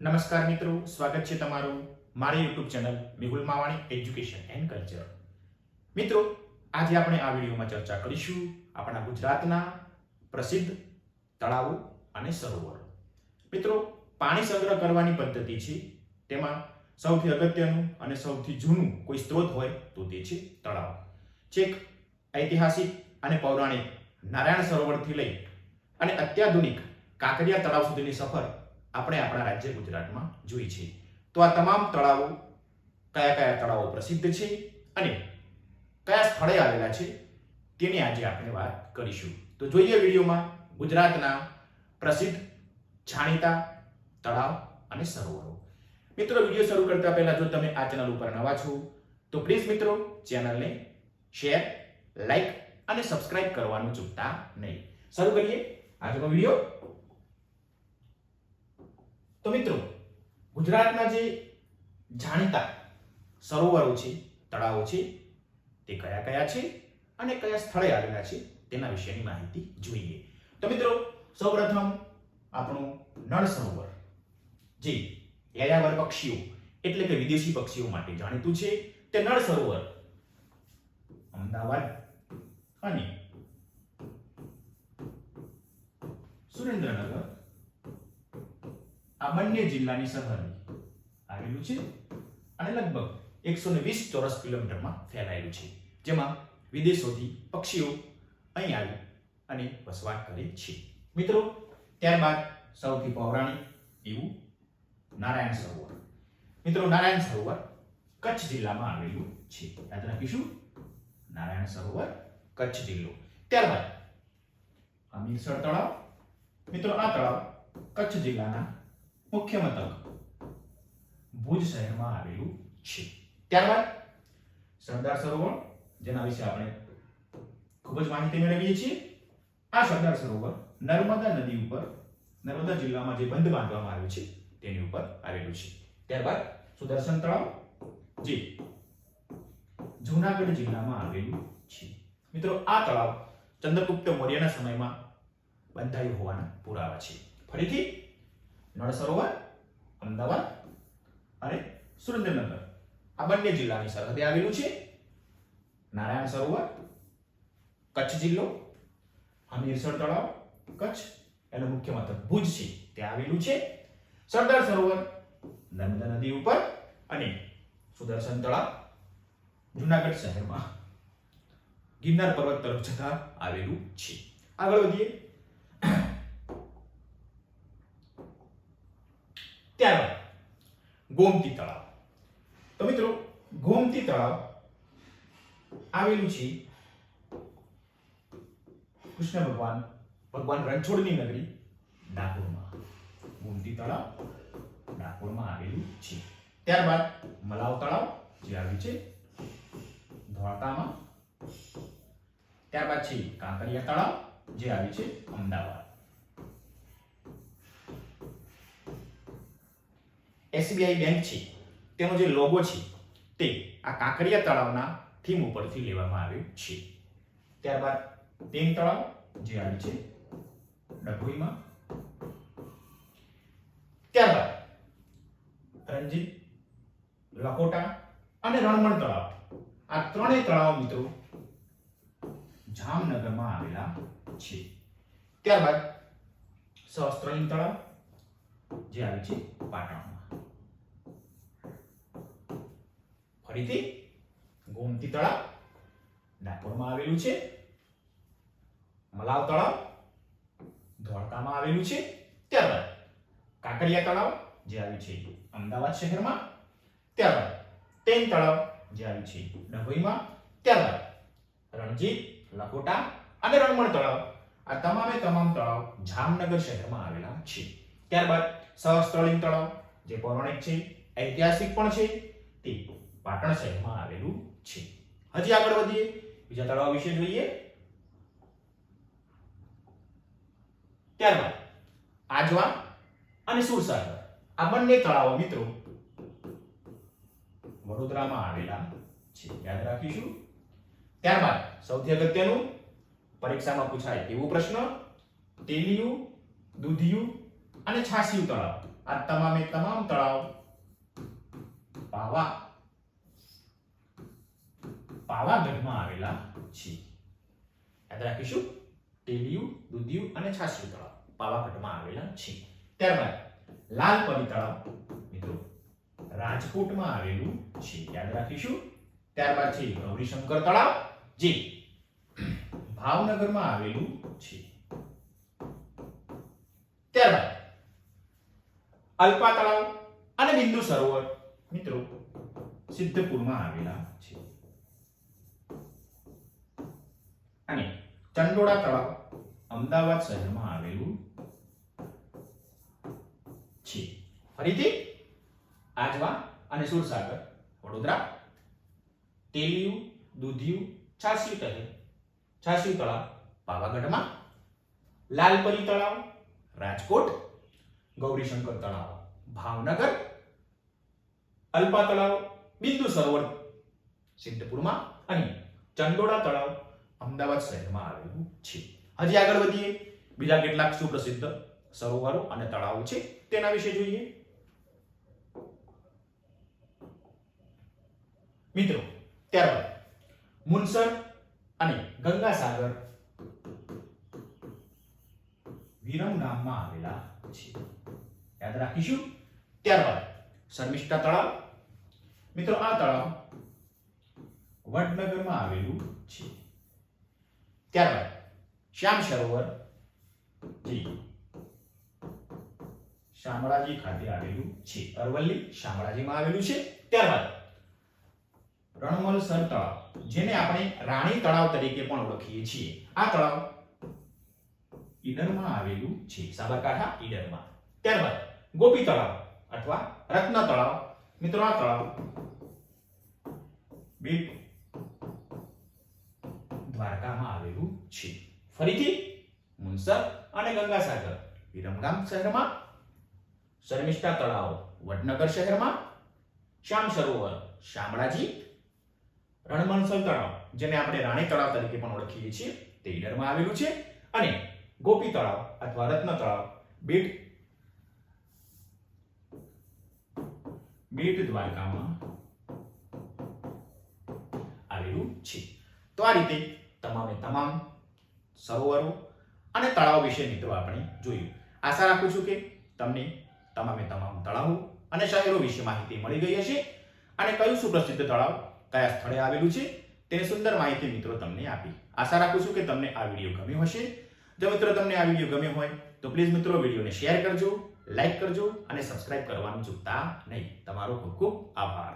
નમસ્કાર મિત્રો, સ્વાગત છે તમારું મારી YouTube channel Mehul Mavani education and culture મિત્રો, આજે આપણે આ વિડીયોમાં ચર્ચા કરીશું આપણા ગુજરાતના પ્રસિદ્ધ તળાવો અને સરોવરો. મિત્રો, પાણી સંગ્રહ કરવાની પદ્ધતિ છે. તેમાં સૌથી અગત્યનું અને સૌથી જૂનું કોઈ સ્ત્રોત હોય તો તે છે તળાવ. છેક ઐતિહાસિક અને પૌરાણિક નારાયણ સરોવરથી લઈ અને અત્યાધુનિક કાંકરિયા તળાવ સુધીની સફર આપણે આપણા રાજ્ય ગુજરાતમાં જોઈ છે. તો આ તમામ તળાવો કયા કયા તળાવો પ્રસિદ્ધ છે અને કયા સ્થળે આવેલા છે તેની આજે આપણે વાત કરીશું. તો જોઈએ વિડીયોમાં ગુજરાતના પ્રસિદ્ધ જાણીતા તળાવ અને સરોવરો. મિત્રો, વીડિયો શરૂ કરતા પહેલા જો તમે આ ચેનલ ઉપર નવા છો, તો પ્લીઝ મિત્રો ચેનલને શેર, લાઈક અને સબસ્ક્રાઇબ કરવાનું ચૂકતા નહીં. શરૂ કરીએ આજનો વીડિયો. તો મિત્રો, ગુજરાતના જે જાણીતા સરોવરો છે, તળાવો છે, તે કયા કયા છે અને કયા સ્થળે આવેલા છે તેના વિશેની માહિતી જોઈએ. તો મિત્રો, સૌપ્રથમ આપણું નળ સરોવર, જે યાયાવર પક્ષીઓ એટલે કે વિદેશી પક્ષીઓ માટે જાણીતું છે, તે નળ સરોવર અમદાવાદ અને સુરેન્દ્રનગર આ બંને જિલ્લાની સરહદ આવેલું છે અને લગભગ એકસો ને વીસ ચોરસ કિલોમીટરમાં ફેલાયેલું છે, જેમાં વિદેશોથી પક્ષીઓ અહીં આવી અને વસવાટ કરે છે. મિત્રો, ત્યારબાદ સૌથી પૌરાણિક એવું નારાયણ સરોવર. મિત્રો, નારાયણ સરોવર કચ્છ જિલ્લામાં આવેલું છે. યાદ રાખીશું, નારાયણ સરોવર કચ્છ જિલ્લો. ત્યારબાદ અમીરસર તળાવ. મિત્રો, આ તળાવ કચ્છ જિલ્લાના મુખ્ય મથક. ભુજ શહેરમાં આવેલું છે. ત્યારબાદ? સરદાર સરોવર જેના વિશે આપણે ખૂબ જ માહિતી મેળવીએ છીએ. આ સરદાર સરોવર નર્મદા નદી ઉપર નર્મદા જિલ્લામાં જે બંધ બાંધવામાં આવ્યું છે તેની ઉપર આવેલું છે. ત્યારબાદ સુદર્શન તળાવ જે જૂનાગઢ જિલ્લામાં આવેલું છે. મિત્રો આ તળાવ ચંદ્રગુપ્ત મૌર્યના સમયમાં બંધાયું હોવાના પુરાવા છે. ફરીથી નળ સરોવર અમદાવાદ અને સુરેન્દ્રનગર. આ બંને જિલ્લાની સરહદે આવેલું છે? નારાયણ સરોવર કચ્છ જિલ્લો? હમીરસર તળાવ? કચ્છ. એનું મુખ્ય મથક ભુજ છે. ત્યાં આવેલું છે. સરદાર સરોવર નર્મદા નદી ઉપર અને સુદર્શન તળાવ જુનાગઢ શહેરમાં ગિરનાર પર્વત તરફ જતા આવેલું છે. આગળ વધીએ. ત્યારબાદ, ગોમતી તળાવ. તો મિત્રો, ગોમતી તળાવ આવેલું છે કૃષ્ણ ભગવાન ભગવાન રણછોડની નગરી ડાકોરમાં. ગોમતી તળાવ ડાકોરમાં આવેલું છે. ત્યારબાદ, મલાવ તળાવ જે આવ્યું છે ધોળકામાં ત્યારબાદ છે કાંકરિયા તળાવ જે આવ્યું છે અમદાવાદ. એસબીઆઈ બેંક છે, તેનો જે લોગો છે, તે આ કાંકરિયા તળાવના થીમ ઉપરથી લેવામાં આવ્યો છે. ત્યારબાદ તેમ તળાવ, જે આવ્યું છે, ડભોઈમાં. ત્યારબાદ રંજીત લખોટા અને રણમણ તળાવ. આ ત્રણેય તળાવ મિત્રો જામનગરમાં આવેલા છે. ત્યારબાદ સહસ્ત્રલિંગ તળાવ, જે આવ્યું છે, પાટણમાં. ફરીથી ગોમતી તળાવ ડાકોરમાં આવેલું છે. મલાવ તળાવ ધોળકામાં આવેલું છે. ત્યારબાદ કાંકરિયા તળાવ, જે આવ્યું છે અમદાવાદ શહેરમાં. ત્યારબાદ તેન તળાવ, જે આવ્યું છે ડભોઈમાં. ત્યારબાદ રણજીત લખોટા અને રણમણ તળાવ. આ તમામે તમામ તળાવ જામનગર શહેરમાં આવેલા છે. ત્યારબાદ સહસ્ત્રલિંગ તળાવ, જે પૌરાણિક છે, ઐતિહાસિક પણ છે. તે પાટણ શહેરમાં આવેલું છે. હજી આગળ વધીએ. બીજા તળાવ વિશે જોઈએ. ત્યારબાદ આજવા અને સુરસાગર. આ બંને તળાવો મિત્રો વડોદરામાં આવેલા છે. યાદ રાખીશું. ત્યારબાદ સૌથી અગત્યનું, પરીક્ષામાં પૂછાય એવો પ્રશ્ન, તેલિયું, દૂધિયું અને છાસિયું તળાવ. આ તમામે તમામ તળાવ પાવા પાવાગઢમાં આવેલા છે યાદ રાખીશું? ટેલિયું દુધિયું અને છાસિયું તળાવ પાવાગઢમાં આવેલા છે. ત્યારબાદ લાલપરી તળાવ. મિત્રો, રાજકોટમાં આવેલું છે. યાદ રાખીશું? ત્યારબાદ છે ગૌરીશંકર તળાવ, જે ભાવનગરમાં આવેલું છે. ત્યારબાદ અલ્પા તળાવ અને બિંદુ સરોવર. મિત્રો, સિદ્ધપુરમાં આવેલા છે. અને ચંડોળા તળાવ અમદાવાદ શહેરમાં આવેલું છે. ફરીથી આજવા અને સુરસાગર, વડોદરા, તેલિયું, દૂધિયું છાસી તળાવ છાસી તળાવ, પાવાગઢમાં લાલપરી તળાવ, રાજકોટ, ગૌરીશંકર તળાવ, ભાવનગર, અલ્પા તળાવ, બિંદુ સરોવર, સિદ્ધપુરમાં અને ચંડોળા તળાવ અમદાવાદ શહેરમાં આવેલું છે. હજી આગળ વધીએ. બીજા કેટલાક સુપ્રસિદ્ધ સરોવરો અને તળાવો છે તેના વિશે જોઈએ. મિત્રો ત્યારબાદ મુનસર અને ગંગાસાગર વિરમ નામમાં આવેલા છે. યાદ રાખીશું? ત્યારબાદ શર્મિષ્ઠા તળાવ. મિત્રો, આ તળાવ વડનગરમાં આવેલું છે. ત્યારબાદ શ્યામ સરોવર જી શામળાજી ખાતે આવેલું છે. અરવલ્લી શામળાજીમાં આવેલું છે. ત્યારબાદ રણમલસર તળાવ, જેને આપણે રાણી તળાવ તરીકે પણ ઓળખીએ છીએ. આ તળાવ ઈડરમાં આવેલું છે. સાબરકાંઠા ઈડરમાં. ત્યારબાદ ગોપી તળાવ અથવા રત્ન તળાવ. મિત્રો, આ તળાવ બેટ છે. ફરીથી મુનસર અને ગંગાસાગર. વિરમગામ શહેરમાં, શર્મિષ્ઠા તળાવ, વડનગર શહેરમાં શ્યામ સરોવર શામળાજી રણમનસલ તળાવ, જેને આપણે રાણી તળાવ તરીકે પણ ઓળખીએ છીએ, તે ઈડરમાં આવેલું છે. અને ગોપી તળાવ અથવા રત્ન તળાવ, બેટ બેટ દ્વારકામાં આવેલું છે. તો આ રીતે તમામે તમામ સરોવરો અને તળાવ વિશે મિત્રો આપણે જોયું. આશા રાખું છું કે તમને તમામે તમામ તળાવો અને શહેરો વિશે માહિતી મળી ગઈ હશે અને કયું સુપ્રસિદ્ધ તળાવ કયા સ્થળે આવેલું છે તેની સુંદર માહિતી મિત્રો તમને આપી. આશા રાખું છું કે તમને આ વીડિયો ગમ્યો હશે. જો મિત્રો તમને આ વીડિયો ગમ્યો હોય તો પ્લીઝ મિત્રો વિડીયોને શેર કરજો, લાઈક કરજો અને સબસ્ક્રાઇબ કરવાનું ચૂકતા નહીં. તમારો ખૂબ ખૂબ આભાર.